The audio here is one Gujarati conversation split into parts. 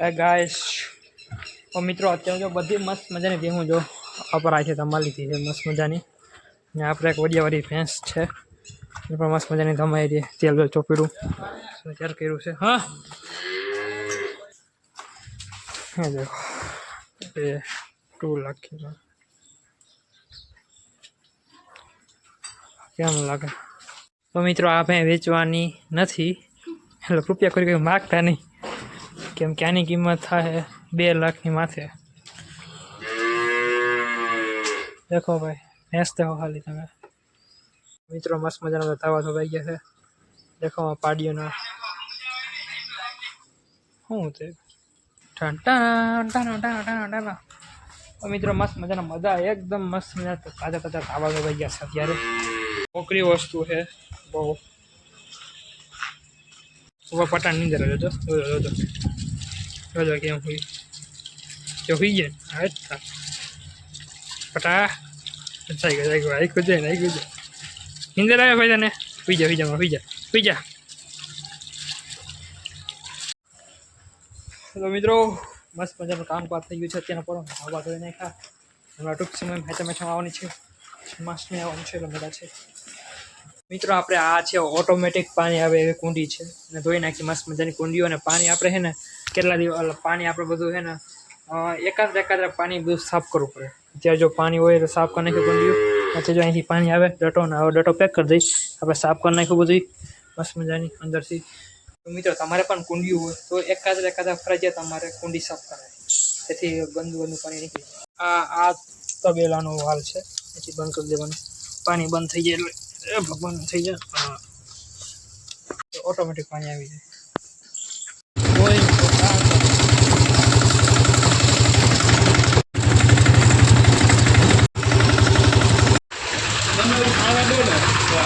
ગાઈસ તો મિત્રો, અત્યારે જો બધી મસ્ત મજાની ભેહું જો અપરાય છે, તમારી લીધી છે, મસ્ત મજાની. ને આપણે એક વડિયાવાળી ભેંસ છે. એ પણ મસ્ત મજાની ધમાઈ રહી તેલ બેલ ચોપીડું. તૈયાર કર્યું છે? હા? હે જો. એ ટુ લાખી કેમ લાગે? તો મિત્રો, આ ભેં વેચવાની નથી. એટલે રૂપિયા કરી કંઈ માગતા નહીં. કેમ કે આની કિંમત થાય બે લાખની માથે. દેખો ભાઈ ભેંસ દેખો ખાલી તમે. મિત્રો, મસ્ત મજાના તાવા ધાવા ધોવાઈ ગયા છે. દેખો પાડીઓના. શું તે? મિત્રો, મસ્ત મજાના મજા એકદમ મસ્ત મજા તાજા તાજા તાવા ધોવાઈ ગયા છે અત્યારે. મોકરી વસ્તુ છે, બહુ. સુવા પટાણની અંદર જોજો જોજો જોજો. કેમ હુઈ જો હુઈ જાય હા જ થા. પટા થઈ ગયો થઈ ગયો આઈ ખુદે ને આઈ ખુદે નિંદર આવે ભાઈ તને હુઈ જા હુઈ જા હુઈ જા હુઈ જા તો મિત્રો. મસ્ત મજાનું કામ પાર થઈ ગયું છે. અત્યારના પર હવા ધોઈ નાખ્યા હમણાં ટૂંક સમયમાં મેચા મેચા આવવાની છે. જન્માષ્ટમી આવવાનું છે રમેલા છે. મિત્રો, આપણે આ છે ઓટોમેટિક પાણી આવે એવી કુંડી છે. અને ધોઈ નાખી, મસ્ત મજાની કુંડીઓ અને પાણી આપણે છે ને કેટલા દિવસ પાણી આપણે બધું છે ને એકાદ એકાદ પાણી બધું સાફ કરવું પડે. ત્યાં જો પાણી હોય તો સાફ કરી નાખ્યું કુંડીઓ પછી જો અહીંથી પાણી આવે, ડટો ને હવે ડટો પેક કરી દઈશ. આપણે સાફ કરી નાખ્યું બધું મસ્ત મજાની અંદરથી. મિત્રો, તમારે પણ કુંડીઓ હોય, તો એકાદ એકાદ ફરજિયાત તમારે કુંડી સાફ કરાય તેથી ગંદુ ગંદુ પાણી નીકળી. આ આ તબેલાનો વાલ છે. પછી બંધ કરી દેવાનું. પાણી બંધ થઈ જાય એટલે ભગવાન થઈ જાય. ઓટોમેટિક પાણી આવી જાય કોઈ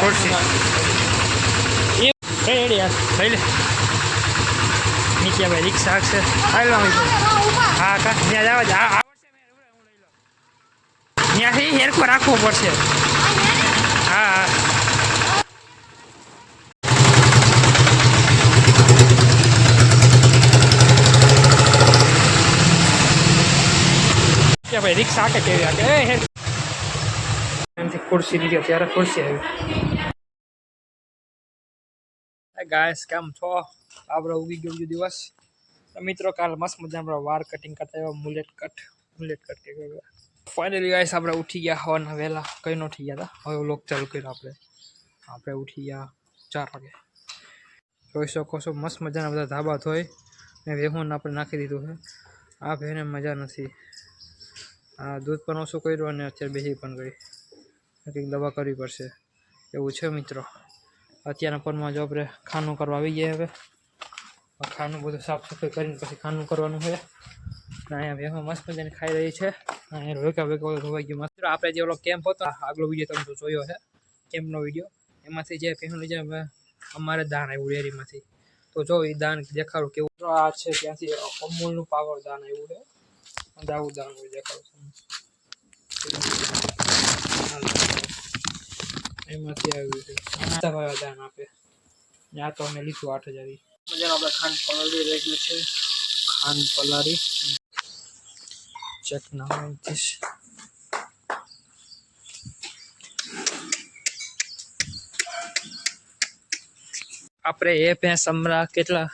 ખુરશી એ રેડી યાર લઈ લે નીચે ભાઈ રિક્ષા છે હાલ હા કા ત્યાં જવા જ ત્યાંથી હેરકો રાખવો પડશે હા હા કે ભાઈ રિક્ષા આકે કેવી આકે એમથી ખુરશી લીધી ત્યારે ખુરશી આવી ગાયસ કેમ છો? આપણે ઉગી ગયો બીજો દિવસ. મિત્રો, કાલ મસ્ત મજા આપણે વાર કટિંગ કરતા એવા મુલેટ કટ મુલેટ કટ કે ફાઇનલી ગાયસ આપણે ઉઠી ગયા હવાના વહેલા. કંઈ ન ઉઠી ગયા હતા? હવે લોક ચાલુ કર્યો આપણે. આપણે ઉઠી ગયા ચાર વાગે. જોઈ શકો છો, મસ્ત મજાના બધા ધાબા ધોઈ ને વેહુન આપણે નાખી દીધું છે. આ ભેને મજા નથી. આ દૂધ પણ ઓછું કર્યું અને અત્યારે બેસી પણ ગઈ. કંઈક દવા કરવી પડશે. એવું છે મિત્રો. અત્યારના પરમાં જો આપણે ખાનું કરવા આવી ગયા હવે. ખાનું બધું સાફ સફાઈ કરીને પછી ખાનું કરવાનું છે. અહીંયા વેહો મસ્ત મજાની ખાઈ રહી છે. અહીંયા વેકા વેકા ધોવાઈ ગયું મસ્ત. આપણે જે ઓલો કેમ્પ હતો આગલો વીડિયો તમે જોયો છે કેમ્પનો વીડિયો. એમાંથી જે પહેલું જે અમે, અમારે દાન આવ્યું ડેરીમાંથી. તો જો એ દાન દેખાડું કેવું. આ છે ત્યાંથી અમૂલનું પાવર દાન આવ્યું છે. દાવું દાન દેખાડું એમાંથી આવ્યું છે દાન આપે. ત્યાં તો અમે લીધું આઠ હજાર મજાનું આપણે ખાંડ પલાળી રહ્યું છે. ખાંડ પલાળી. ચેક નાખીશ આપણે એ ભેંસ હમણાં કેટલા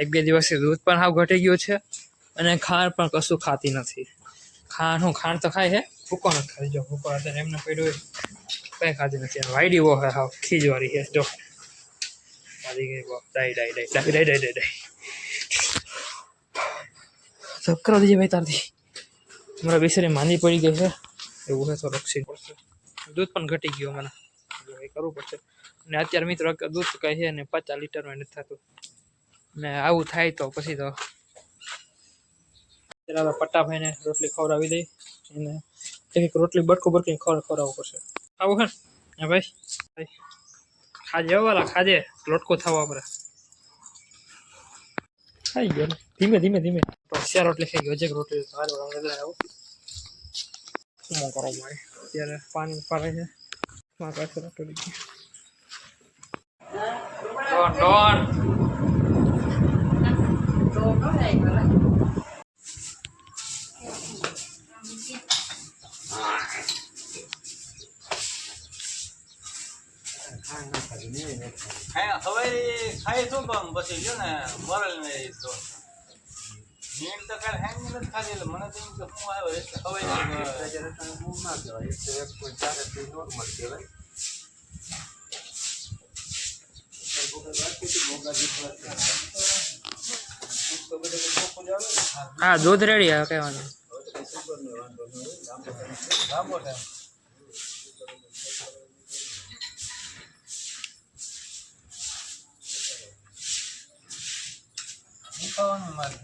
એક બે દિવસથી દૂધ પણ હાવ ઘટી ગયું છે અને ખાંડ પણ કશું ખાતી નથી. ખાંડ હું ખાંડ તો ખાય છે ભૂકો નથી ખાઈ. જો ભૂકો એમને પડ્યું કંઈ ખાતી નથી. અને વાયડી બહુ હે ખીજવાળી છે જો. મારી ગઈ વો ડાઈ ડાઈ ડાઈ ડાઈ ડાઈ ડાઈ ડાઈ સબ કરો દીજે ભાઈ તારથી. મારા બેસરી માંદી પડી ગઈ છે. એવું છે તો રક્ષી પડશે. દૂધ પણ ઘટી ગયું મને એ કરવું પડશે. અને અત્યારે મિત્રો દૂધ કહે છે ને પચાસ લીટરમાં નથી થતું. ને આવું થાય તો પછી તો પટ્ટાભાઈને રોટલી ખવડાવી દઈ. એને એક રોટલી બટકું બટકીને ખવડ ખવડાવવું પડશે. આવું હે ને? ભાઈ. ખાજે વાલા ખાજે. લોટકો થવા આપણે ખાઈ ગયો ધીમે ધીમે ધીમે. હોશિયાર રોટલી ખાઈ ગયો. છે રોટલી સારી રંગ આવું. શું કરો ભાઈ અત્યારે પાણી પાડે છે. મારા પાસે રોટલી ડોન ડોન. શું કરું પછી જો ને મરલ ને તો. નીંદ તો કાંઈ હેંગ નથી ખાધી એટલે મને તો એમ કે હું આવ્યો એટલે હવે હા દૂધ રેડી હા કઈ વાંધો નહીં. લાંબો ટાઈમ ખાવાનું મારે